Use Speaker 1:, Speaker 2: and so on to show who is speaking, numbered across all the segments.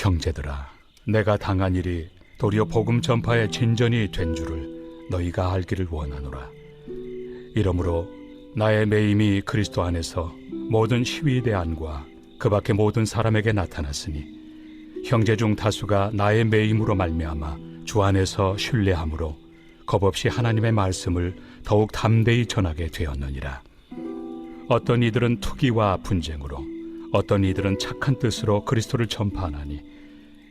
Speaker 1: 형제들아, 내가 당한 일이 도리어 복음 전파의 진전이 된 줄을 너희가 알기를 원하노라. 이러므로 나의 매임이 그리스도 안에서 모든 시위대 안과 그 밖의 모든 사람에게 나타났으니 형제 중 다수가 나의 매임으로 말미암아 주 안에서 신뢰함으로 겁없이 하나님의 말씀을 더욱 담대히 전하게 되었느니라. 어떤 이들은 투기와 분쟁으로 어떤 이들은 착한 뜻으로 그리스도를 전파하나니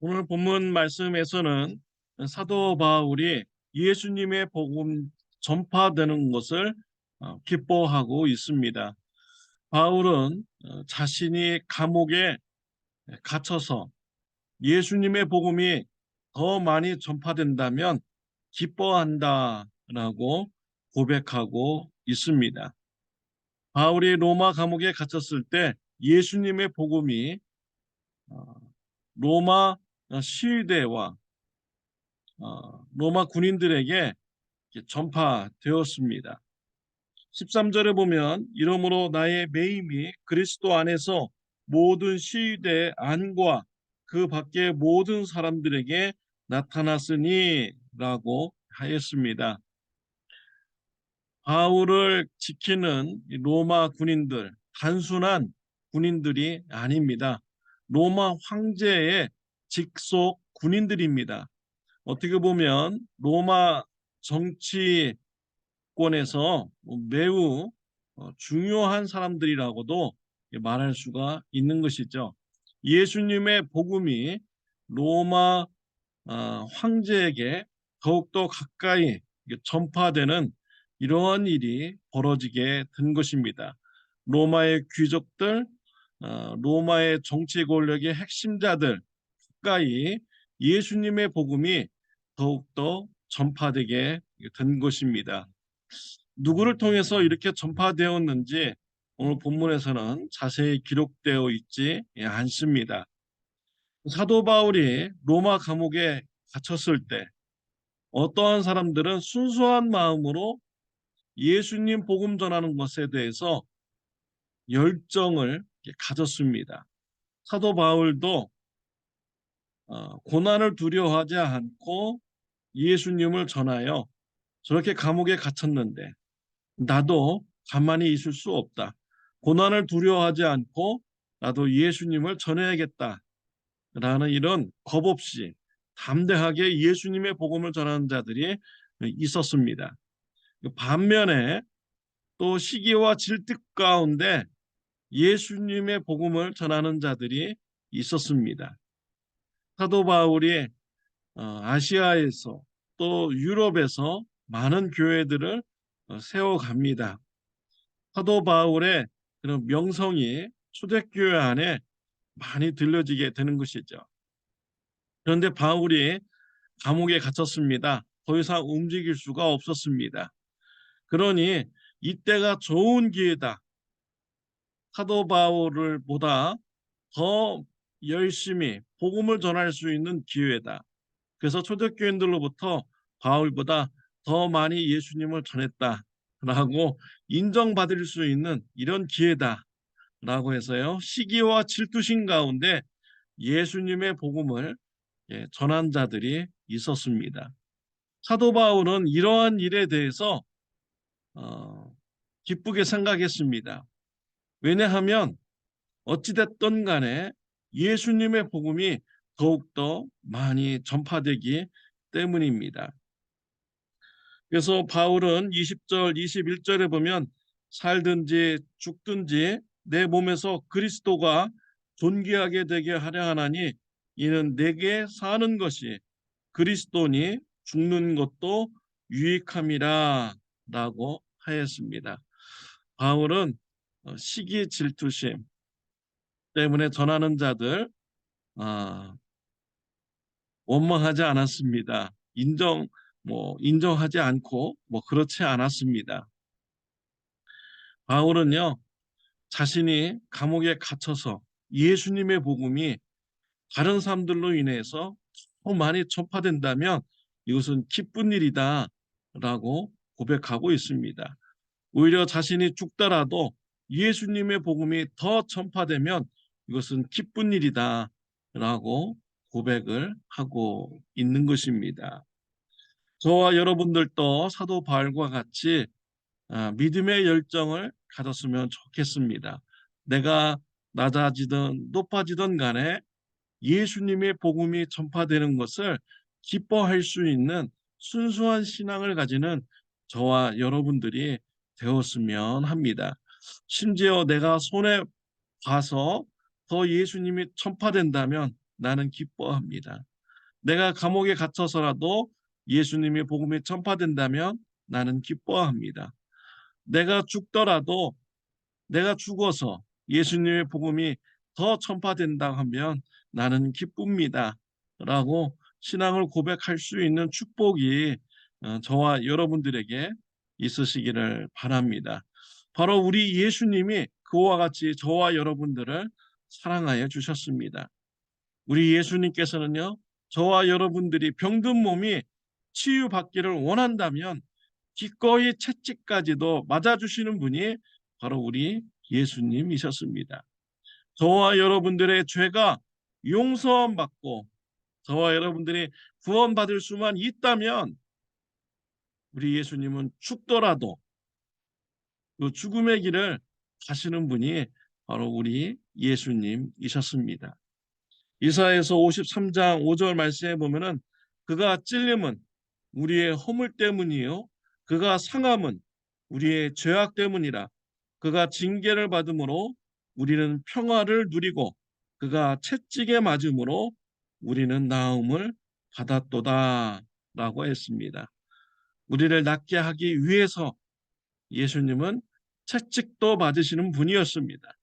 Speaker 2: 오늘 본문 말씀에서는 사도 바울이 예수님의 복음 전파되는 것을 어, 기뻐하고 있습니다. 바울은 어, 자신이 감옥에 갇혀서 예수님의 복음이 더 많이 전파된다면 기뻐한다라고 고백하고 있습니다. 바울이 로마 감옥에 갇혔을 때 예수님의 복음이 어, 로마 시위대와 어, 로마 군인들에게 전파되었습니다. 13절에 보면 이러므로 나의 매임이 그리스도 안에서 모든 시위대 안과 그 밖의 모든 사람들에게 나타났으니 라고 하였습니다. 바울을 지키는 로마 군인들, 단순한 군인들이 아닙니다. 로마 황제의 직속 군인들입니다. 어떻게 보면 로마 정치권에서 매우 어, 중요한 사람들이라고도 말할 수가 있는 것이죠. 예수님의 복음이 로마 어, 황제에게 더욱더 가까이 전파되는 이러한 일이 벌어지게 된 것입니다. 로마의 귀족들, 어, 로마의 정치 권력의 핵심자들 가까이 예수님의 복음이 더욱더 전파되게 된 것입니다. 누구를 통해서 이렇게 전파되었는지 오늘 본문에서는 자세히 기록되어 있지 않습니다. 사도 바울이 로마 감옥에 갇혔을 때 어떠한 사람들은 순수한 마음으로 예수님 복음 전하는 것에 대해서 열정을 가졌습니다. 사도 바울도 어, 고난을 두려워하지 않고 예수님을 전하여 저렇게 감옥에 갇혔는데 나도 가만히 있을 수 없다. 고난을 두려워하지 않고 나도 예수님을 전해야겠다. 라는 이런 겁 없이 담대하게 예수님의 복음을 전하는 자들이 있었습니다. 반면에 또 시기와 질투 가운데 예수님의 복음을 전하는 자들이 있었습니다. 사도 바울이 어, 아시아에서 또 유럽에서 많은 교회들을 어, 세워갑니다. 사도 바울의 그런 명성이 초대교회 안에 많이 들려지게 되는 것이죠. 그런데 바울이 감옥에 갇혔습니다. 더 이상 움직일 수가 없었습니다. 그러니 이때가 좋은 기회다. 사도 바울을 보다 더 열심히 복음을 전할 수 있는 기회다. 그래서 초대교인들로부터 바울보다 더 많이 예수님을 전했다라고 인정받을 수 있는 이런 기회다라고 해서요. 시기와 질투심 가운데 예수님의 복음을 예, 전한 자들이 있었습니다. 사도 바울은 이러한 일에 대해서 어, 기쁘게 생각했습니다. 왜냐하면 어찌됐든 간에 예수님의 복음이 더욱더 많이 전파되기 때문입니다. 그래서 바울은 20절, 21절에 보면 살든지 죽든지 내 몸에서 그리스도가 존귀하게 되게 하려 하나니 이는 내게 사는 것이 그리스도니 죽는 것도 유익함이라 라고 하였습니다. 바울은 어, 시기 질투심 때문에 전하는 자들 아, 원망하지 않았습니다. 인정 뭐 인정하지 않고 뭐 그렇지 않았습니다. 바울은요 자신이 감옥에 갇혀서 예수님의 복음이 다른 사람들로 인해서 더 많이 전파된다면 이것은 기쁜 일이다 라고 고백하고 있습니다. 오히려 자신이 죽더라도 예수님의 복음이 더 전파되면 이것은 기쁜 일이다 라고 고백을 하고 있는 것입니다. 저와 여러분들도 사도 바울과 같이 아, 믿음의 열정을 가졌으면 좋겠습니다. 내가 낮아지든 높아지든 간에 예수님의 복음이 전파되는 것을 기뻐할 수 있는 순수한 신앙을 가지는 저와 여러분들이 되었으면 합니다. 심지어 내가 손에 봐서 더 예수님이 전파된다면 나는 기뻐합니다. 내가 감옥에 갇혀서라도 예수님의 복음이 전파된다면 나는 기뻐합니다. 내가 죽더라도 내가 죽어서 예수님의 복음이 더 전파된다 하면 나는 기쁩니다. 라고 신앙을 고백할 수 있는 축복이 어, 저와 여러분들에게 있으시기를 바랍니다. 바로 우리 예수님이 그와 같이 저와 여러분들을 사랑하여 주셨습니다. 우리 예수님께서는요, 저와 여러분들이 병든 몸이 치유받기를 원한다면 기꺼이 채찍까지도 맞아주시는 분이 바로 우리 예수님이셨습니다. 저와 여러분들의 죄가 용서함 받고 저와 여러분들이 구원받을 수만 있다면 우리 예수님은 죽더라도 그 죽음의 길을 가시는 분이 바로 우리 예수님이셨습니다. 이사에서 53장 5절 말씀에 보면은 그가 찔림은 우리의 허물 때문이요 그가 상함은 우리의 죄악 때문이라 그가 징계를 받음으로 우리는 평화를 누리고 그가 채찍에 맞음으로 우리는 나음을 받았도다 라고 했습니다. 우리를 낫게 하기 위해서 예수님은 채찍도 맞으시는 분이었습니다.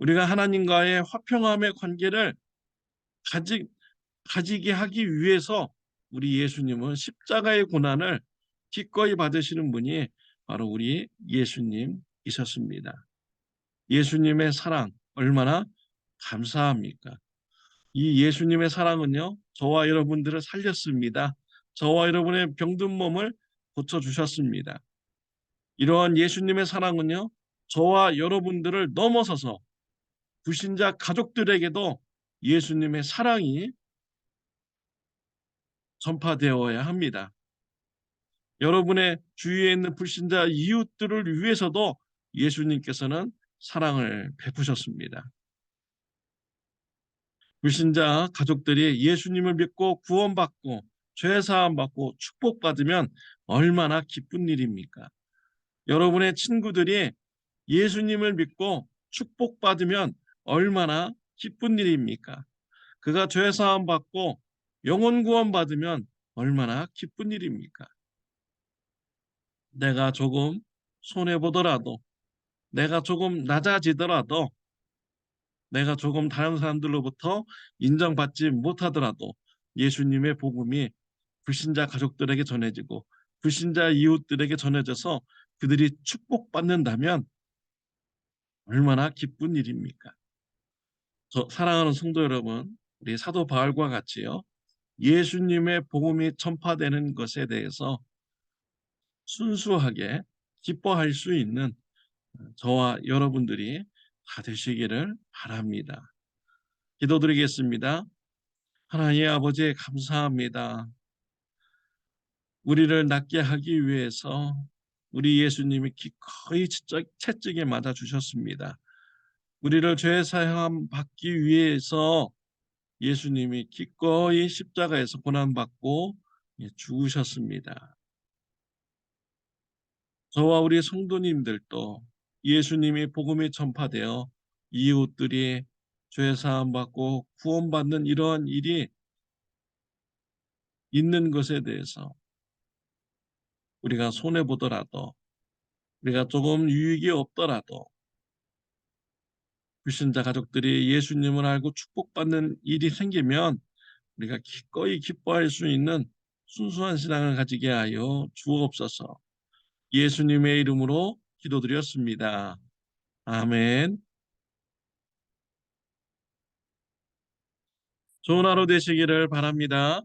Speaker 2: 우리가 하나님과의 화평함의 관계를 가지, 가지게 하기 위해서 우리 예수님은 십자가의 고난을 기꺼이 받으시는 분이 바로 우리 예수님이셨습니다. 예수님의 사랑 얼마나 감사합니까? 이 예수님의 사랑은요, 저와 여러분들을 살렸습니다. 저와 여러분의 병든 몸을 고쳐주셨습니다. 이러한 예수님의 사랑은요, 저와 여러분들을 넘어서서 불신자 가족들에게도 예수님의 사랑이 전파되어야 합니다. 여러분의 주위에 있는 불신자 이웃들을 위해서도 예수님께서는 사랑을 베푸셨습니다. 불신자 가족들이 예수님을 믿고 구원받고 죄사함 받고 축복받으면 얼마나 기쁜 일입니까? 여러분의 친구들이 예수님을 믿고 축복받으면 얼마나 기쁜 일입니까? 그가 죄 사함 받고 영혼 구원 받으면 얼마나 기쁜 일입니까? 내가 조금 손해 보더라도 내가 조금 낮아지더라도 내가 조금 다른 사람들로부터 인정받지 못하더라도 예수님의 복음이 불신자 가족들에게 전해지고 불신자 이웃들에게 전해져서 그들이 축복받는다면 얼마나 기쁜 일입니까? 저 사랑하는 성도 여러분, 우리 사도 바울과 같이요. 예수님의 복음이 전파되는 것에 대해서 순수하게 기뻐할 수 있는 저와 여러분들이 다 되시기를 바랍니다. 기도드리겠습니다. 하나님 아버지 감사합니다. 우리를 낫게 하기 위해서 우리 예수님이 기꺼이 채찍에 맞아 주셨습니다. 우리를 죄 사함 받기 위해서 예수님이 기꺼이 십자가에서 고난받고 예, 죽으셨습니다. 저와 우리 성도님들도 예수님이 복음이 전파되어 이웃들이 죄 사함 받고 구원받는 이러한 일이 있는 것에 대해서 우리가 손해 보더라도 우리가 조금 유익이 없더라도 불신자 가족들이 예수님을 알고 축복받는 일이 생기면 우리가 기꺼이 기뻐할 수 있는 순수한 신앙을 가지게 하여 주옵소서. 예수님의 이름으로 기도드렸습니다. 아멘. 좋은 하루 되시기를 바랍니다.